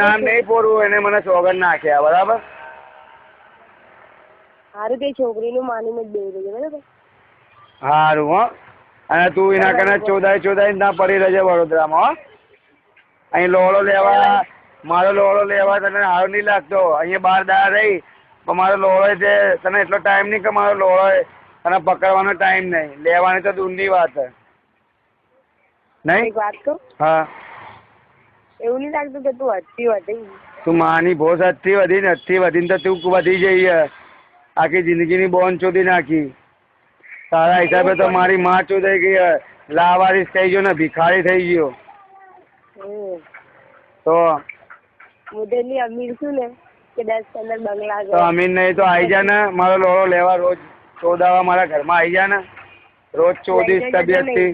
નામ નહીં પોરું એને મને સોગન નાખ્યા બરાબર? હારું તે છોકરીનું માનીને જ બેહી રહેજો બરાબર? હારું હો. અને તું એના કને ચોદાય ચોદાય ના પડી રહેજે વડોદરામાં અહીં લોળો લેવા મારો લોળો લેવા તને સારો નહીં લાગતો. અહીંયા બાર દાડા રહી પણ મારો લોળો છે તને એટલો ટાઈમ નહીં કે મારો લોળો તને પકડવાનો ટાઈમ નહીં. લેવાની તો દૂરની વાત છે નહીં? વાત કહું? હા. એવું નહીં લાગતું કે તું હતી વધી. તું માની ભોસ હદથી વધી ને હદથી વધીને તો તું વધી જઈ આખી જિંદગીની બોન ચોધી નાખી. તારા હિસાબે તો મારી માં ચોદાઈ ગઈ. લાવારીસ થઈ ગયો ને ભિખારી થઈ ગયો. તો મોટેલી અમીર છું ને કે દસ પંદર બંગલા તો અમીર નહીં તો આવી જા ને. મારો લોડો લેવા રોજ ચોદાવા મારા ઘરમાં આવી જા ને. રોજ ચોદીસ તબિયતથી.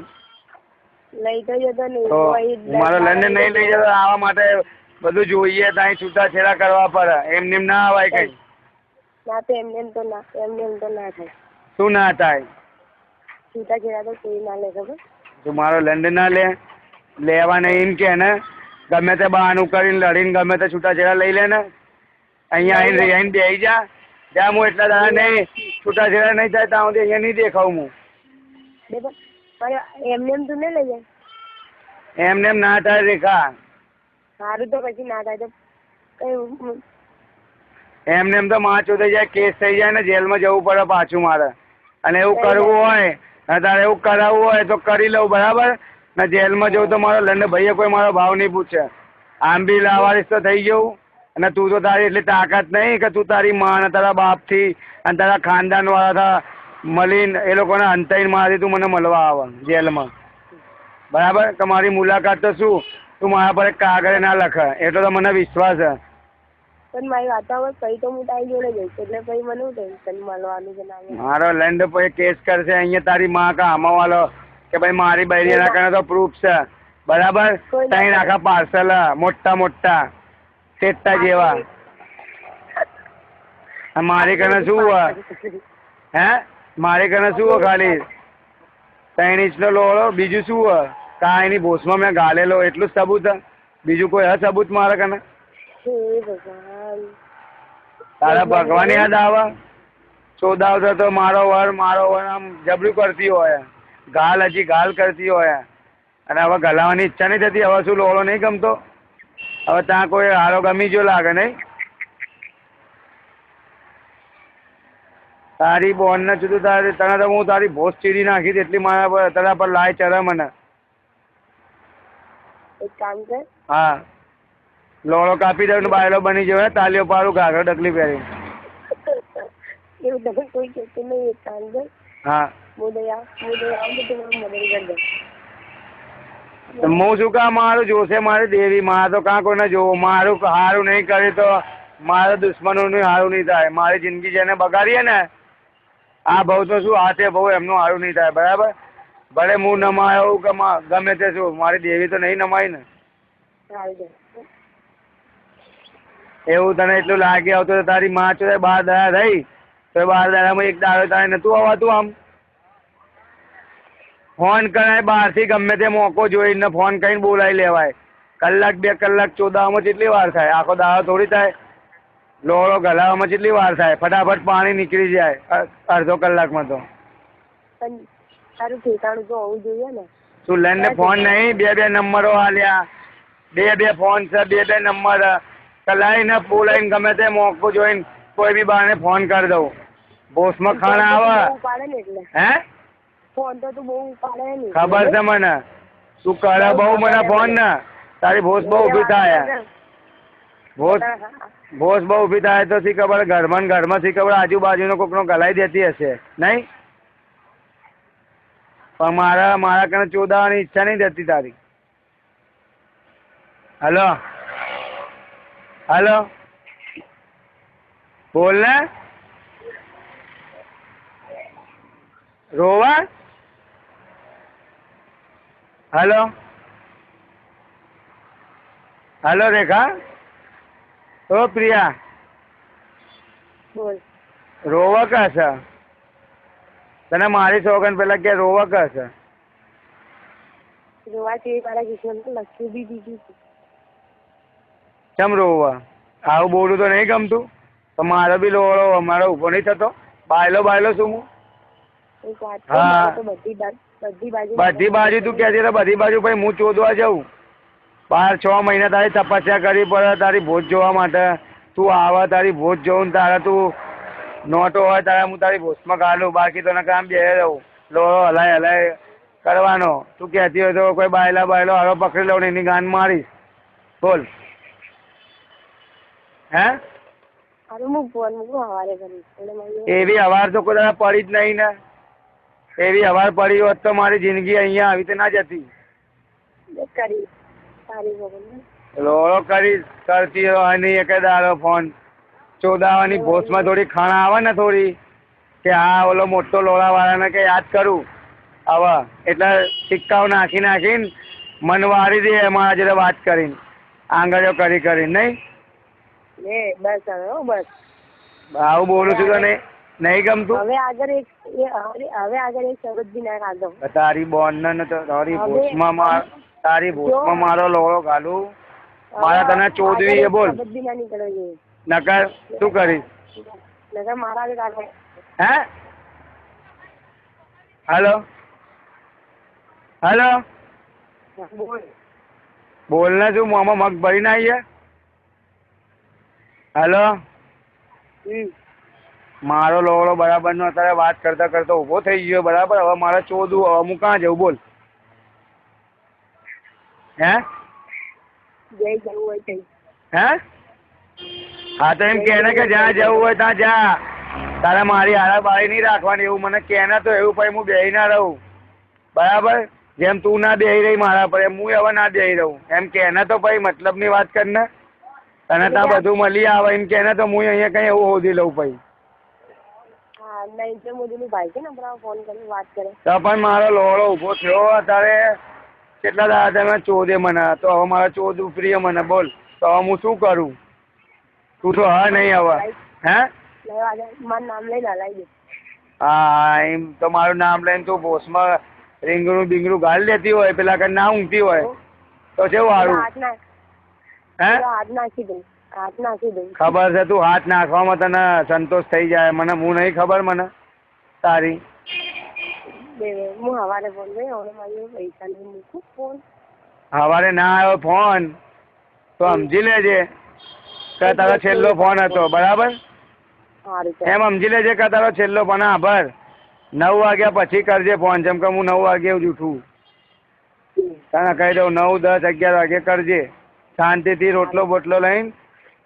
લઈ તો જતો નહીં તો મારો લંડન નહીં લઈ જતો આવા માટે બધું જોઈએ ત્યાં છૂટાછેડા કરવા પડે. એમ નેમ ના આવાય કઈ. ના તો એમને એમ તો ના એમને એમ તો ના થાય. શું ના થાય? છૂટા છેડા તો કોઈ ના લે ખબર? તું મારો લંડન ના લે લેવા નહીં એમ કે ને ગમે તે બહાનું કરીને લડીને ગમે તે છૂટાછેડા લઈ લે ને અહીંયા આવીને રહી બે બેસી જા. ત્યાં હું એટલા દાડા નહીં છૂટાછેડા નહીં થાય ત્યાં સુધી અહીંયા નહીં દેખાવું હું. એમને એમ તું નહીં લઈ જાય? એમને એમ ના થાય રેખા. સારું તો પછી ના થાય તો કઈ એમને એમ તો માચું થઈ જાય કેસ થઈ જાય ને જેલમાં જવું પડે પાછું મારે. અને એવું કરવું હોય તારે એવું કરાવવું હોય તો કરી લઉં બરાબર? ને જેલમાં જવું તો મારો લંડ ભાઈએ કોઈ મારો ભાવ નહીં પૂછે. આમ બી લાવારીસ તો થઈ જવું અને તું તો તારી એટલી તાકાત નહીં કે તું તારી માં અને તારા બાપથી અને તારા ખાનદાન વાળાથી મળીને એ લોકોના અંતાઈને મારી તું મને મળવા આવે જેલમાં. બરાબર? કે મારી મુલાકાત તો શું? તું મારા પર કાગળ ના લખે. એટલો તો મને વિશ્વાસ છે. પણ મારી વાતાવરણ કઈ તો હું તારી જોડે જઈશ એટલે પછી મને હું ટેન્શન મળવાનું છે મારો લેન્ડ પછી કેસ કરશે અહીંયા તારી માં કા આમાં વાળો કે ભાઈ મારી બૈરી ના તો પ્રૂફ છે. બરાબર? ત્રણ આખા પાર્સલ મોટા મોટા ટેટા જેવા. મારી કને શું હે? મારી કને શું હોય ખાલી? ત્રણ ઇંચનો લોળો બીજું શું હોય? કાંઈ ની બોસમાં મેં ગાલેલો એટલું જ સબૂત? બીજું કોઈ હે સબૂત મારા કને તારા ભગવાન યાદ આવે? ચોદાવતો તો મારો વર મારો વર આમ જબરું કરતી હોય. ગાલ હજી ગાલ કરતી હોય. અને હવે ગલાવાની ઈચ્છા નહીં થતી હવે શું લોળો નહીં ગમતો? હવે ત્યાં કોઈ હારો ગમી જો લાગે નહીં? તારી બોન ને જુદું તારી તને તો હું તારી ભોસ ચીરી નાખી હતી એટલી મારા પર તારા પર લાય ચરે મને. એક કામ કર. હા. લોળો કાપી દઉં બાયલો બની જવાય તાલીઓ પાડું ઘાઘરો ડકલી પહેરી એવું તમે કોઈ કહેતું નહીં એક કામ હા. મોદય મોદય આવ મદદ શું કામ મારું? જોશે મારી દેવી મારે તો કાં કોઈને જોવું? મારું સારું નહીં કરે તો મારા દુશ્મનોનું સારું નહીં થાય. મારી જિંદગી જેને બગાડીએ ને આ ભાવ તો શું હાથ છે ભાવ એમનું સારું નહીં થાય બરાબર? ભલે હું નમાયો કે ગમે તે શું મારી દેવી તો નહીં નમાય ને. એવું તને એટલું લાગી આવતું તો તારી માં છો બાર દયા થઈ તો બાર દાડામાં એક દાડો તારે નતું આવતું આમ. ફોન કરાય બહારથી ગમે તે મોકો જોઈને ફોન કરીને બોલાવી લેવાય. કલાક બે કલાક ચોદાવામાં કેટલી વાર થાય આખો દાડો થોડી થાય. લોળો ગલાવામાં કેટલી વાર થાય ફટાફટ પાણી નીકળી જાય અડધો કલાકમાં તો. તારું ઠેકાણું તો હોવું જોઈએ ને. તું લઈને ફોન નહીં? બે બે નંબરો આલ્યા. બે બે ફોન છે બે બે નંબર. કલાઈને બોલાઈને ગમે તે મોકો જોઈને કોઈ બી બાને ફોન કરી દઉં. બોસમાં ખાણા આવે. ને હે? ફોન તો તું બહુ ઉપાડે ને ખબર છે મને? તું કરે બહુ મને ફોન ને. તારી ભોસ બહુ ઊભી થાય. ભોસ ભોસ બહુ ઊભી થાય તો શી ખબર? ઘરમાં ને ઘરમાં શી ખબર? આજુબાજુનો કોકનો ગલાઈ દેતી હશે. નહીં? પણ મારા મારા કને ચોદાવાની ઈચ્છા નહીં દેતી તારી. હલો? હલો? બોલ ને. રોવા? હલો? હલો રેખા? ઓ પ્રિયા. બોલ. રોવા કા છે? તને મારી સોગન પેલા કે રોવા કા છે? જોવા મારા તો લખ્યું બી દીધું કેમ રોવા? આવું બોલું તો નહીં ગમતું. તો મારો બી લોળો અમારો ઊભો નહીં થતો. બાયલો બાયલો શું હું? હા. બધી બધી બાજુ બધી બાજુ તું કહેતી તો બધી બાજુ ભાઈ હું ચોદવા જાઉં. બાર છ મહિના તારી તપસ્યા કરવી પડે તારી ભોજ જોવા માટે. તું આવે તારી ભોજ જોઉં તારે તું નોટો હોય તારે હું તારી ભોજમાં કાઢું બાકી તો કામ બે બેહી રહું. લોળો હલાય હલાય. કરવાનો. તું કહેતી હોય તો કોઈ બાયલા બાયલો હારો પકડી લઉં એની ગાન મારીશ. બોલ. હે? એવી અવાર તો કોઈ પડી જ નહીં ને. એવી અવાર પડી હોત તો મારી જિંદગી અહીંયા આવી તો ના જતી. લોળો કરી કરતી હોય એક દાડો ફોન. ચોદાવાની ભોસમાં થોડી ખાણા આવે ને થોડી કે હા ઓલો મોટો લોળા વાળાને કે યાદ કરું. આવા એટલે સિક્કાઓ નાખી નાખીને મન વારી દે એમાં આજે વાત કરીને. આંગળીઓ કરી કરી નહીં? લે બસ હવે હો બસ. આવું બોલું છું તો નહીં નહીં ગમતું? હવે આગળ એક હવે આગળ એક શરત બી ના કાઢો તારી બોન ને તારી ભોસમાં માર તારી ભૂતમાં મારો લોળો ઘાલું મારા તને ચોદવી એ બોલ. નકર શું કરી નકર મારા હે? હેલો? હેલો? બોલ ને શું મોમાં મગ ભરીને આવીએ હેલો? મારો લોવડો બરાબર નો અત્યારે વાત કરતા કરતા ઊભો થઈ ગયો બરાબર? હવે મારે ચોદવું હવે હું કાં જવું બોલ. હે? જઈ જવું હોય હે? હા તો એમ કે કે જ્યાં જવું હોય ત્યાં જા. તારે મારી હારા બારી નહીં રાખવાની એવું મને કે તો એવું પછી હું બેહી ના રહું. બરાબર? જેમ તું ના બેહી રહી મારા પર એમ હું હવે ના બેહી રહું. એમ કે ને તો પછી મતલબની વાત કર ને. તને ત્યાં બધું મળી આવે એમ કે ને તો હું અહીંયા કઈ એવું હોધી લઉં પછી. કરીને તો પણ મારો લોડો ઊભો થયો અત્યારે. કેટલા દાડા તમે ચોદે મને. તો હવે મારા ચોદ પ્રિય મને. બોલ. તો હવે હું શું કરું? તું તો હા નહીં હવે હે? મારું નામ લઈને હલાવી દે. હા એમ તો મારું નામ લઈને તું બોસમાં રીંગણું બીંગણું ગાળી લેતી હોય પેલા કઈ ના ઊંઘતી હોય. તો કેવું સારું હે? હાથ નાખી દઉં હાથ નાખી દઉં ખબર છે તું હાથ નાખવામાં તને સંતોષ થઈ જાય. મને હું નહીં ખબર મને? તારી. હું સવારે ફોન હવે મારી પૈસા નહીં મૂકું ફોન સવારે ના આવ્યો ફોન તો સમજી લેજે કે તારો છેલ્લો ફોન હતો બરાબર? એમ સમજી લેજે કે તારો છેલ્લો ફોન હા આભાર નવ વાગ્યા પછી કરજે ફોન જેમ કે હું નવ વાગે જ ઉઠું. તને કહી દઉં નવ દસ અગિયાર વાગે કરજે. શાંતિથી રોટલો બોટલો લઈને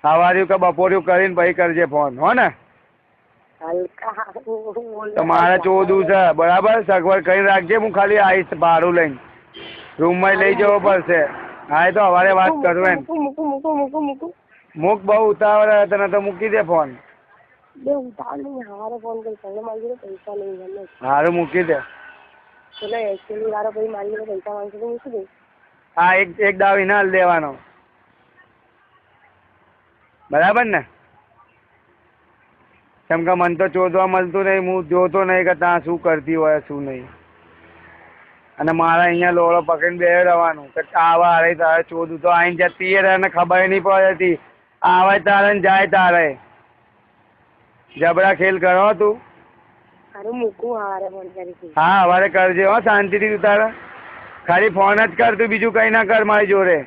સવાર્યું કે બપોર્યું કરીને પછી કરજે ફોન હો ને? હલકા તો ચોદું છે. બરાબર? સગવડ કરી રાખજે. હું ખાલી આવીશ ભાડું લઈને. રૂમમાં લઈ જવો પડશે. હા એ તો સવારે વાત કરું એમ. મૂકું મૂકું મૂકું મૂકું મૂકું. મૂક બહુ ઉતાવળ તને તો મૂકી દે ફોન. સારું મૂકી દે. હા એક એક દાવ ઇનાલ દેવાનો. બરાબર ને? કેમ કે મને તો ચોધવા મળતું નહીં હું જોતો નહીં કે ત્યાં શું કરતી હોય શું નહીં. અને મારે અહીંયા લોળો પકડીને બે રહેવાનું કે આવા હારે તારે ચોધું તો આઈને જતી રહે ખબર નહીં પડતી આવે તારે ને જાય તારે. જબરા ખેલ કરો તું. હા હવારે કરજે હો શાંતિથી તું તારે. ખાલી ફોન જ કર તું બીજું કંઈ ના કર મારી જોડે.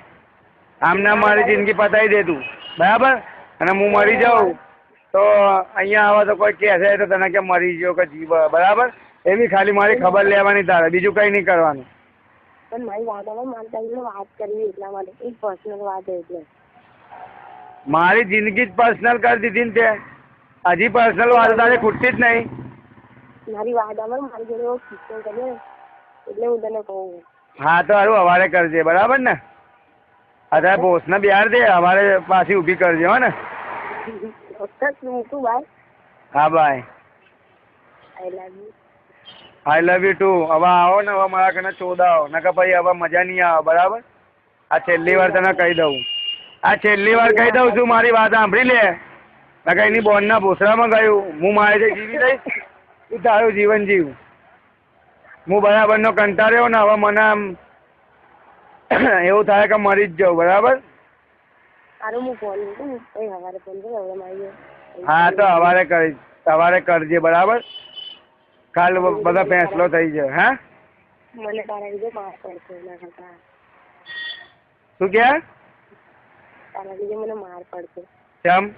આમ ના મારી જિંદગી પતાવી દે તું. બરાબર? અને હું મરી જાઉં. તો અહીંયા આવે તો કોઈ કહેશે તો તને કે મરી ગયો કે જીવ બરાબર? એવી ખાલી મારી ખબર લેવાની તારે બીજું કંઈ નહીં કરવાનું. પણ મારી વાત આવે મારે તારી વાત કરવી એટલા માટે એક પર્સનલ વાત એટલે. મારી જિંદગી જ પર્સનલ કરી દીધી ને તે. હજી પર્સનલ વાત તારે ખૂટતી જ નહીં. મારી વાત આવે મારી જોડે કિસ્સો કર્યો એટલે હું તને કહું. હા તો હારું હવારે કરજે બરાબર ને? અત્યારે ભોસને બિહાર દે હવારે પાછી ઊભી કરજે હો ને? મૂકું ભાઈ હા bye I love you I love you too હવે આવો ને હવે મારા કને ચોદાવો. નકર પછી હવે મજા નહીં આવે બરાબર? આ છેલ્લી વાર તને કહી દઉં. આ છેલ્લી વાર કહી દઉં છું મારી વાત સાંભળી લે. નકર એની બોનના ભૂસરામાં ગયું. હું મારે જે જીવી દઈશ તું તારું જીવન જીવ. હું બરાબરનો કંટાળ્યો ને હવે મને આમ એવું થાય કે મરી જ જાઉં બરાબર? સારું હું ફોન મૂકું પછી સવારે ફોન કરું હવે મારી હા તો સવારે કરી સવારે કરજે બરાબર? કાલ બધો ફેંસલો થઈ જાય હા? મને તારા લીધે માર પડશે એના કરતા. શું કે? તારા લીધે મને માર પડશે. કેમ?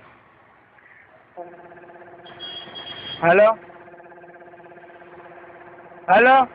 હેલો? હલો?